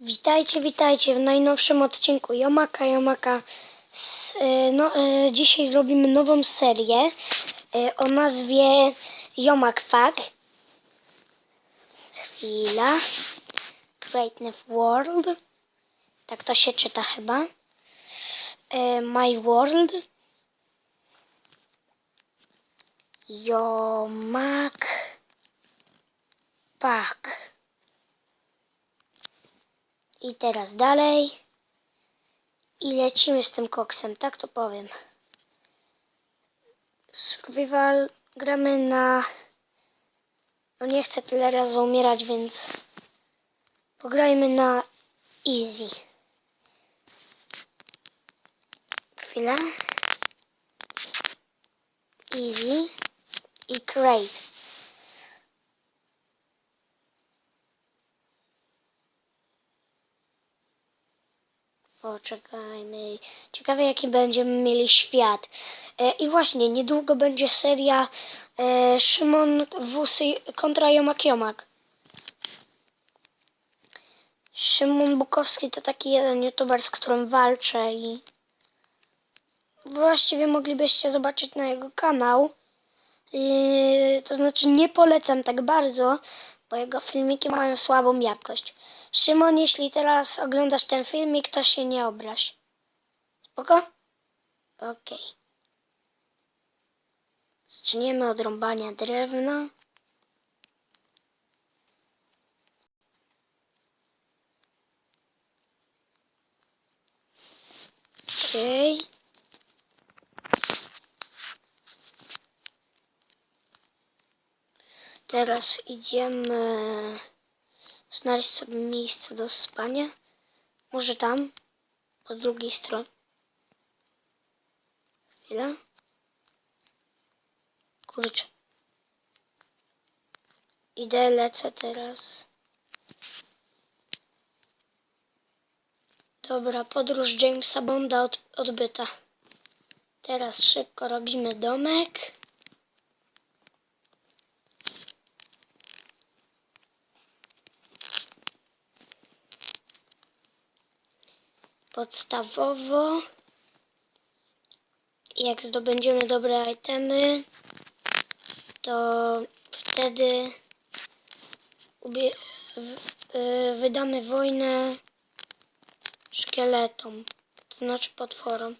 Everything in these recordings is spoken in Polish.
Witajcie, witajcie w najnowszym odcinku Jomaka, Jomaka. E, No, e, dzisiaj zrobimy nową serię e, o nazwie Jomak Fuck. Chwila. Greatness World. Tak to się czyta chyba. My World. Jomak Fuck. I teraz dalej. I lecimy z tym koksem, tak to powiem. Survival gramy na... No nie chcę tyle razy umierać, więc pograjmy na easy. Chwila. Easy i crate. Poczekajmy. Ciekawe jaki będziemy mieli świat. E, I właśnie, niedługo będzie seria e, Szymon Wusy kontra Jomak Jomak. Szymon Bukowski to taki jeden youtuber, z którym walczę i właściwie moglibyście zobaczyć na jego kanał. Yy, to znaczy nie polecam tak bardzo, bo jego filmiki mają słabą jakość. Szymon, jeśli teraz oglądasz ten filmik, to się nie obraź. Spoko? Okej. Zaczniemy od rąbania drewna. Okej. Teraz idziemy znaleźć sobie miejsce do spania. Może tam, po drugiej stronie. Chwila. Kurczę. Idę, lecę teraz. Dobra, podróż Jamesa Bonda od, odbyta. Teraz szybko robimy domek. Podstawowo. Jak zdobędziemy dobre itemy, to wtedy y, wydamy wojnę szkieletom, to znaczy potworom.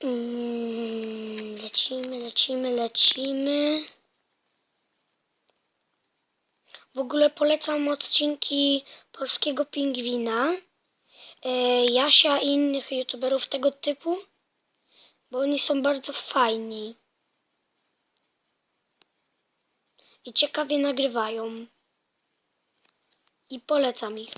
Mm, Lecimy, lecimy, lecimy. W ogóle polecam odcinki polskiego pingwina, Jasia i innych youtuberów tego typu, bo oni są bardzo fajni. I ciekawie nagrywają. I polecam ich.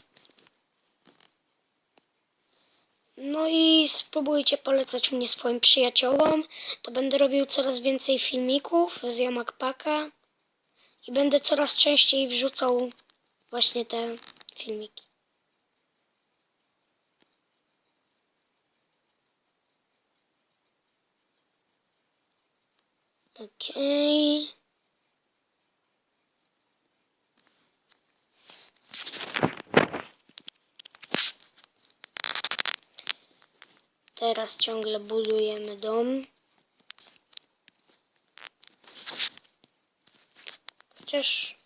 No i spróbujcie polecać mnie swoim przyjaciołom. To będę robił coraz więcej filmików z Jamak Paka. I będę coraz częściej wrzucał właśnie te filmiki. Okej. Teraz ciągle budujemy dom. Chociaż...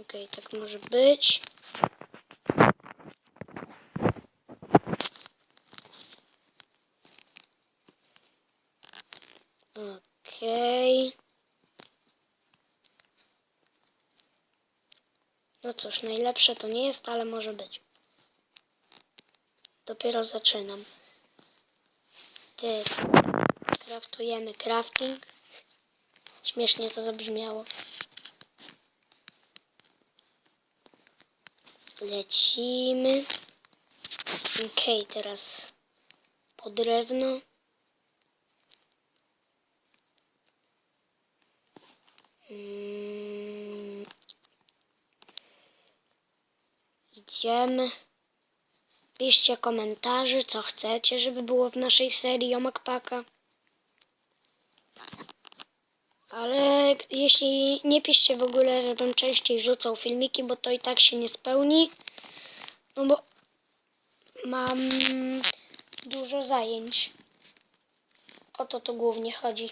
Okej, tak może być. Okej. No cóż, najlepsze to nie jest, ale może być. Dopiero zaczynam. Ty, kraftujemy crafting. Śmiesznie to zabrzmiało. Lecimy. Okej, teraz po drewno. Mm. Idziemy. Piszcie komentarze, co chcecie, żeby było w naszej serii o Macpaka. Ale jeśli nie piszcie w ogóle, żebym częściej rzucał filmiki, bo to i tak się nie spełni. No bo mam dużo zajęć. O to tu głównie chodzi.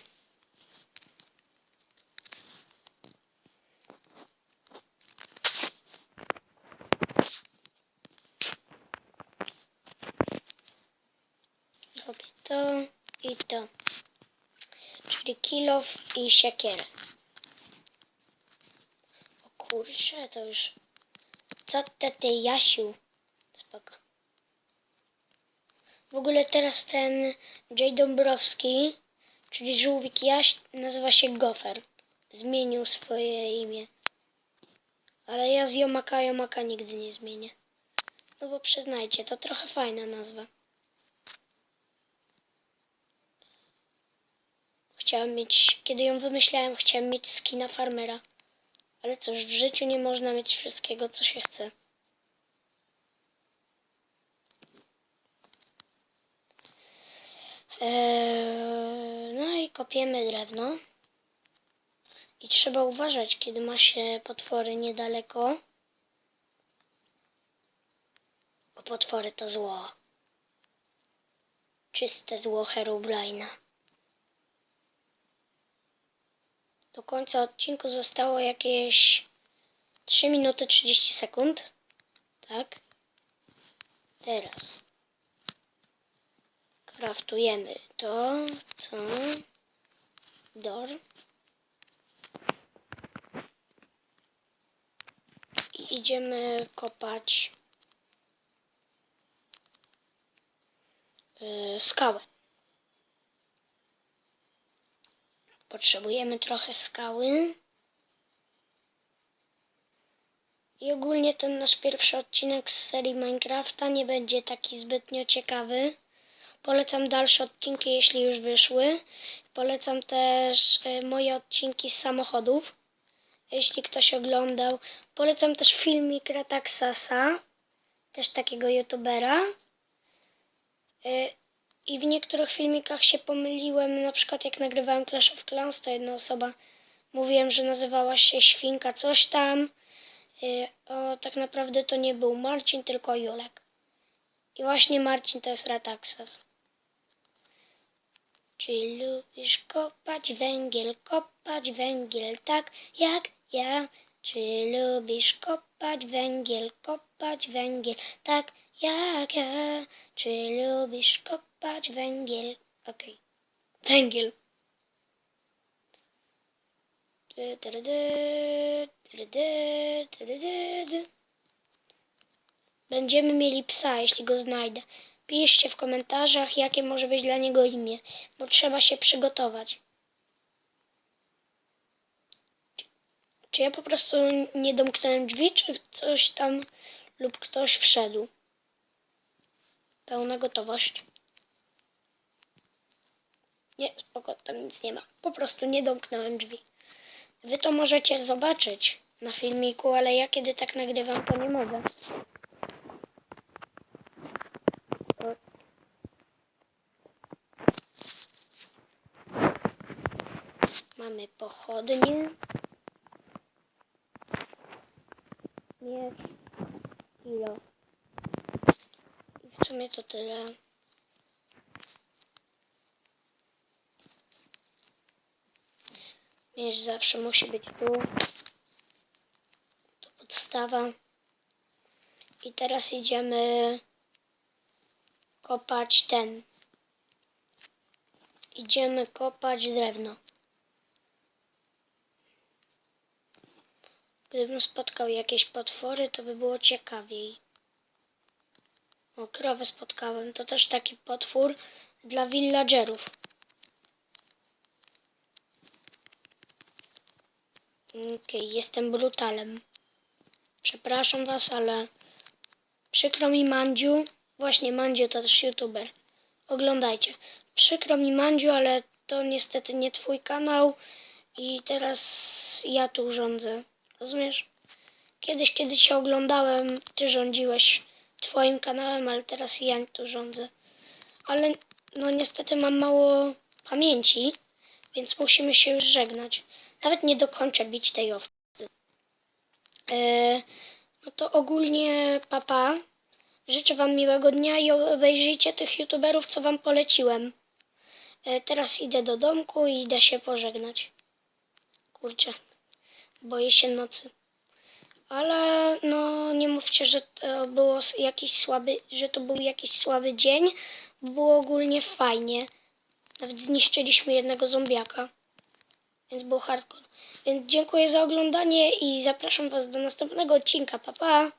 To i to. Czyli kilof i siekierę. O kurczę, to już... Co to ty, Jasiu? Spoko. W ogóle teraz ten J. Dąbrowski, czyli żółwik Jaś, nazywa się Gofer. Zmienił swoje imię. Ale ja z Jomaka Jomaka nigdy nie zmienię. No bo przyznajcie, to trochę fajna nazwa. Chciałem mieć, kiedy ją wymyślałem, chciałem mieć skina farmera. Ale cóż, w życiu nie można mieć wszystkiego, co się chce. Eee, no i kopiemy drewno. I trzeba uważać, kiedy ma się potwory niedaleko. Bo potwory to zło. Czyste zło Herobrina. Do końca odcinku zostało jakieś 3 minuty 30 sekund. Tak. Teraz kraftujemy to, co dor. I idziemy kopać yy, skałę. Potrzebujemy trochę skały. I ogólnie ten nasz pierwszy odcinek z serii Minecrafta nie będzie taki zbytnio ciekawy. Polecam dalsze odcinki, jeśli już wyszły. Polecam też y, moje odcinki z samochodów, jeśli ktoś oglądał. Polecam też filmik Rataxasa, też takiego youtubera. I w niektórych filmikach się pomyliłem, na przykład jak nagrywałem Clash of Clans, to jedna osoba mówiłem, że nazywała się Świnka coś tam. Y, O, tak naprawdę to nie był Marcin, tylko Julek. I właśnie Marcin to jest Rataxas. Czy lubisz kopać węgiel, kopać węgiel tak jak ja? Czy lubisz kopać węgiel, kopać węgiel tak jak ja? Czy lubisz kopać Patrz, węgiel. Okej. Okay. Węgiel. Będziemy mieli psa, jeśli go znajdę. Piszcie w komentarzach, jakie może być dla niego imię, bo trzeba się przygotować. Czy ja po prostu nie domknąłem drzwi, czy coś tam lub ktoś wszedł? Pełna gotowość. Nie, spoko, tam nic nie ma. Po prostu nie domknąłem drzwi. Wy to możecie zobaczyć na filmiku, ale ja kiedy tak nagrywam, to nie mogę. Mamy pochodnie. Miecz. Kilo. I w sumie to tyle. Miecz zawsze musi być tu. To podstawa. I teraz idziemy kopać ten. Idziemy kopać drewno. Gdybym spotkał jakieś potwory, to by było ciekawiej. O, krowę spotkałem. To też taki potwór dla villagerów. Okej, jestem brutalem. Przepraszam was, ale przykro mi Mandziu. Właśnie Mandziu to też youtuber. Oglądajcie. Przykro mi Mandziu, ale to niestety nie twój kanał i teraz ja tu rządzę. Rozumiesz? Kiedyś, kiedy się oglądałem, ty rządziłeś twoim kanałem, ale teraz ja tu rządzę. Ale no niestety mam mało pamięci, więc musimy się już żegnać. Nawet nie dokończę bić tej owcy. E, no to ogólnie papa. Życzę wam miłego dnia i obejrzyjcie tych youtuberów, co wam poleciłem. E, teraz idę do domku i idę się pożegnać. Kurczę, boję się nocy. Ale no nie mówcie, że to było jakiś słaby, że to był jakiś słaby dzień. Było ogólnie fajnie. Nawet zniszczyliśmy jednego zombiaka. Więc był hardcore. Więc dziękuję za oglądanie i zapraszam was do następnego odcinka. Pa pa!